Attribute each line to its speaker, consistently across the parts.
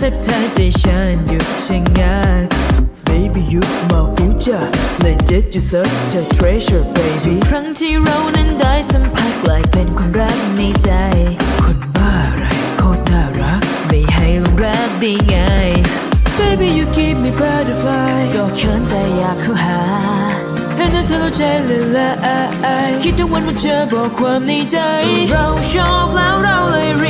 Speaker 1: ทักทาใจฉันหยุดชะงัก Baby you my future Legit you such a treasure baby ครั้งที่เรานั้นได้สัมผัสกลายเป็นความรักในใจ คนบ้าอะไรโคตรน่ารัก ไม่ให้ลงรักได้ไง Baby you give me butterfly ก็เขินแต่อยากเข้าหาเห็นแล้วเธอเราใจละลายคิดทุกวันว่าเธอบอกความในใจ เราชอบแล้วเราเลยรี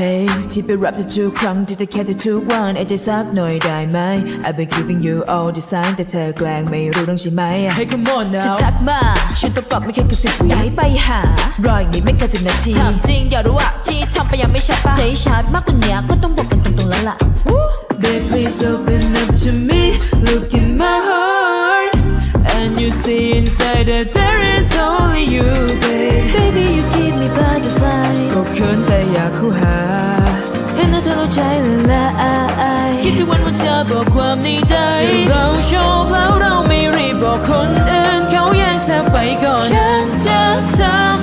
Speaker 1: Hey ที่ไปรับเธอทุกครั้งที่เธอแค่เธอทุกวันไอ้ใจสักหน่อยได้ไหม I've been giving you all the sign แต่เธอแกล้งไม่รู้เรื่องใช่ไหม Hey come on now จะทักมาฉันต้องตอบไม่แค่กระสิบวิอยากให้ไปหารออย่างนี้ไม่เกินสิบนาทีถามจริงอยากรู้ว่าที่ทำไปยังไม่ชัดปะใจชัดมากกว่านี้ก็ต้องบอกกันตรงๆแล้วล่ะ Babe please open up to me look in my heart And you see inside that there is only you วันว่าเธอบอกความในใจที่เราชอบแล้วเราไม่รีบบอกคนอื่น เขาแย่งเธอไปก่อน ฉันจะทำ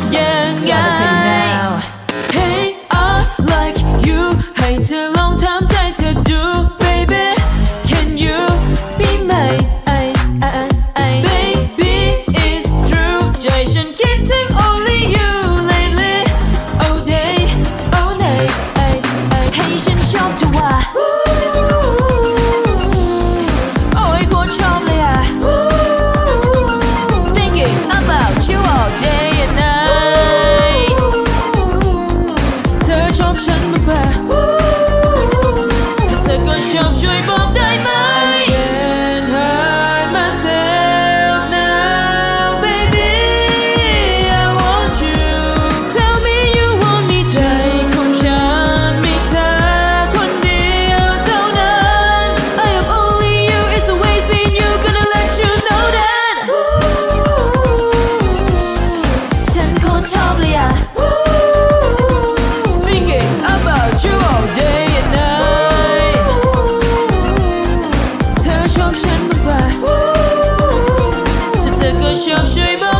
Speaker 1: ถ้าเธอก็ชอบช่วยบ